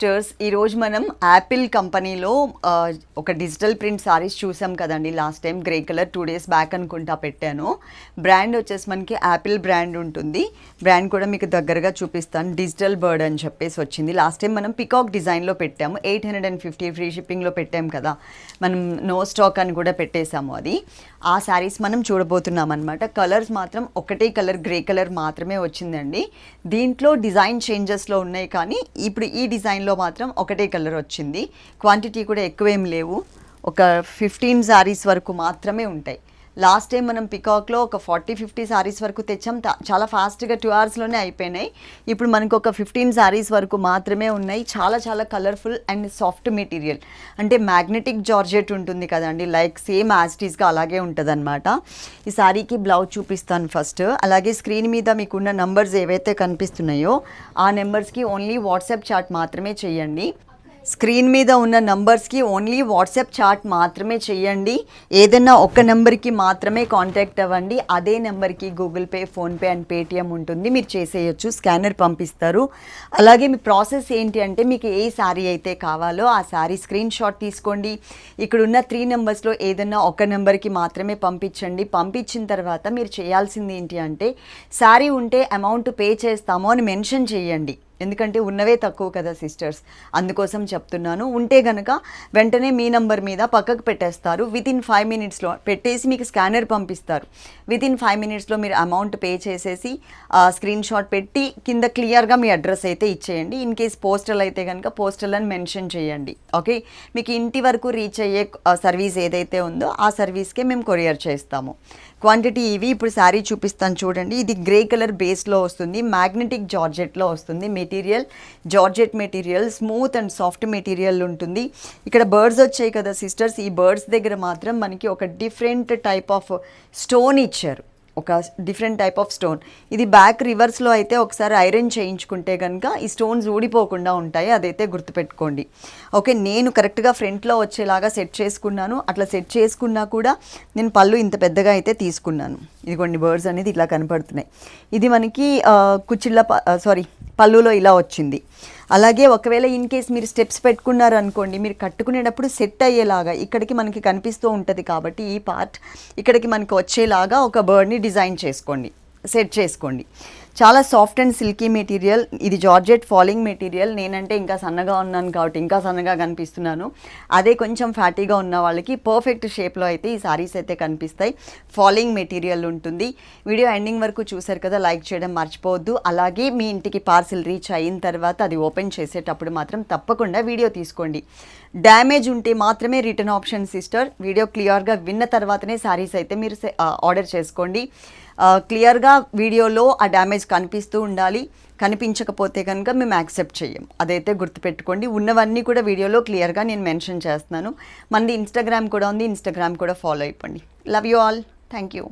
Sisters ఈరోజు మనం Apple కంపెనీలో ఒక డిజిటల్ ప్రింట్ సారీస్ చూసాం కదండి last time grey colour two days back అనుకుంటా పెట్టాను. బ్రాండ్ వచ్చేసి మనకి యాపిల్ బ్రాండ్ ఉంటుంది. బ్రాండ్ కూడా మీకు దగ్గరగా చూపిస్తాను. డిజిటల్ బర్డ్ అని చెప్పేసి వచ్చింది. లాస్ట్ టైం మనం పికాక్ డిజైన్లో పెట్టాము. Eight hundred and fifty free షిప్పింగ్లో పెట్టాం కదా. మనం నో స్టాక్ అని కూడా పెట్టేశాము అది. ఆ శారీస్ మనం చూడబోతున్నాం అనమాట కలర్స్ మాత్రం ఒకటే కలర్ గ్రే కలర్ మాత్రమే వచ్చిందండి. దీంట్లో డిజైన్ చేంజెస్లో ఉన్నాయి కానీ ఇప్పుడు ఈ డిజైన్ డిజైన్లో మాత్రం ఒకటే కలర్ వచ్చింది. క్వాంటిటీ కూడా ఎక్కువేం లేవు. ఒక ఫిఫ్టీన్ శారీస్ వరకు మాత్రమే ఉంటాయి. లాస్ట్ టైం మనం పికాక్లో ఒక ఫార్టీ ఫిఫ్టీ శారీస్ వరకు తెచ్చాం. చాలా ఫాస్ట్గా టూ అవర్స్లోనే అయిపోయినాయి. ఇప్పుడు మనకు ఒక ఫిఫ్టీన్ శారీస్ వరకు మాత్రమే ఉన్నాయి. చాలా చాలా కలర్ఫుల్ అండ్ సాఫ్ట్ మెటీరియల్ అంటే మ్యాగ్నెటిక్ జార్జెట్ ఉంటుంది కదండి. లైక్ సేమ్ యాస్టీస్గా అలాగే ఉంటుందన్నమాట. ఈ శారీకి బ్లౌజ్ చూపిస్తాను ఫస్ట్. అలాగే స్క్రీన్ మీద మీకున్న నంబర్స్ ఏవైతే కనిపిస్తున్నాయో ఆ నెంబర్స్కి ఓన్లీ వాట్సాప్ చాట్ మాత్రమే చేయండి. స్క్రీన్ మీద ఉన్న నంబర్స్కి ఓన్లీ వాట్సాప్ చాట్ మాత్రమే చేయండి. ఏదైనా ఒక నెంబర్కి మాత్రమే కాంటాక్ట్ అవ్వండి. అదే నెంబర్కి Google Pay PhonePe and Paytm ఉంటుంది. మీరు చేసేయచ్చు. స్కానర్ పంపిస్తారు. అలాగే మీ ప్రాసెస్ ఏంటి అంటే మీకు ఏ శారీ అయితే కావాలో ఆ శారీ స్క్రీన్ షాట్ తీసుకోండి. ఇక్కడున్న త్రీ నెంబర్స్లో ఏదైనా ఒక నెంబర్కి మాత్రమే పంపించండి. పంపించిన తర్వాత మీరు చేయాల్సింది ఏంటి అంటే శారీ ఉంటే అమౌంట్ పే చేస్తాము అని మెన్షన్ చేయండి. ఎందుకంటే ఉన్నవే తక్కువ కదా సిస్టర్స్. అందుకోసం చెప్తున్నాను. ఉంటే గనక వెంటనే మీ నంబర్ మీద పక్కకు పెట్టేస్తారు. విత్ ఇన్ ఫైవ్ మినిట్స్లో పెట్టేసి మీకు స్కానర్ పంపిస్తారు. విత్ ఇన్ ఫైవ్ మినిట్స్లో మీరు అమౌంట్ పే చేసేసి స్క్రీన్ షాట్ పెట్టి కింద క్లియర్గా మీ అడ్రస్ అయితే ఇచ్చేయండి. ఇన్ కేస్ పోస్టల్ అయితే కనుక పోస్టల్ అని మెన్షన్ చేయండి. ఓకే? మీకు ఇంటి వరకు రీచ్ అయ్యే సర్వీస్ ఏదైతే ఉందో ఆ సర్వీస్కే మేము కొరియర్ చేస్తాము. క్వాంటిటీ ఇవి ఇప్పుడు శారీ చూపిస్తాను చూడండి. ఇది గ్రే కలర్ బేస్లో వస్తుంది మ్యాగ్నెటిక్ జార్జెట్లో వస్తుంది material. Georgette material smooth and soft material ఉంటుంది. ఇక్కడ బర్డ్స్ వచ్చాయి కదా సిస్టర్స్ ఈ బర్డ్స్ దగ్గర మాత్రం మనకి ఒక డిఫరెంట్ టైప్ ఆఫ్ స్టోన్ ఇచ్చారు. ఒక డిఫరెంట్ టైప్ ఆఫ్ స్టోన్ ఇది బ్యాక్ రివర్స్లో అయితే ఒకసారి ఐరన్ చేయించుకుంటే కనుక ఈ స్టోన్స్ ఊడిపోకుండా ఉంటాయి అదైతే గుర్తుపెట్టుకోండి. ఓకే నేను కరెక్ట్గా ఫ్రంట్లో వచ్చేలాగా సెట్ చేసుకున్నాను. అట్లా సెట్ చేసుకున్నా కూడా నేను పళ్ళు ఇంత పెద్దగా అయితే తీసుకున్నాను. ఇదిగోండి బర్డ్స్ అనేది ఇట్లా కనపడుతున్నాయి. ఇది మనకి కుచిళ్ళ కుచ్చిళ్ళ సారీ పళ్ళులో ఇలా వచ్చింది. అలాగే ఒకవేళ ఇన్ కేస్ మీరు స్టెప్స్ పెట్టుకున్నారు అనుకోండి మీరు కట్టుకునేటప్పుడు సెట్ అయ్యేలాగా ఇక్కడికి మనకి కనిపిస్తూ ఉంటుంది కాబట్టి ఈ పార్ట్ ఇక్కడికి మనకి వచ్చేలాగా ఒక బర్డ్ని డిజైన్ చేసుకోండి సెట్ చేసుకోండి. చాలా సాఫ్ట్ అండ్ సిల్కీ మెటీరియల్ ఇది జార్జెట్ ఫాలింగ్ మెటీరియల్ నేనంటే ఇంకా సన్నగా ఉన్నాను కాబట్టి ఇంకా సన్నగా కనిపిస్తున్నాను. అదే కొంచెం ఫ్యాటీగా ఉన్న వాళ్ళకి పర్ఫెక్ట్ షేప్లో అయితే ఈ సారీస్ అయితే కనిపిస్తాయి. ఫాలింగ్ మెటీరియల్ ఉంటుంది. వీడియో ఎండింగ్ వరకు చూసారు కదా లైక్ చేయడం మర్చిపోవద్దు. అలాగే మీ ఇంటికి పార్సిల్ రీచ్ అయిన తర్వాత అది ఓపెన్ చేసేటప్పుడు మాత్రం తప్పకుండా వీడియో తీసుకోండి. డ్యామేజ్ ఉంటే మాత్రమే రిటర్న్ ఆప్షన్ సిస్టర్ వీడియో క్లియర్గా విన్న తర్వాతనే శారీస్ అయితే మీరు ఆర్డర్ చేసుకోండి. క్లియర్గా వీడియోలో ఆ డ్యామేజ్ కనిపిస్తూ ఉండాలి. కనిపించకపోతే కనుక మేము యాక్సెప్ట్ చేయం అదైతే గుర్తుపెట్టుకోండి. ఉన్నవన్నీ కూడా వీడియోలో క్లియర్గా నేను మెన్షన్ చేస్తున్నాను. మనది ఇన్స్టాగ్రామ్ కూడా ఉంది. ఇన్స్టాగ్రామ్ కూడా ఫాలో అయిపోండి. Love you all thank you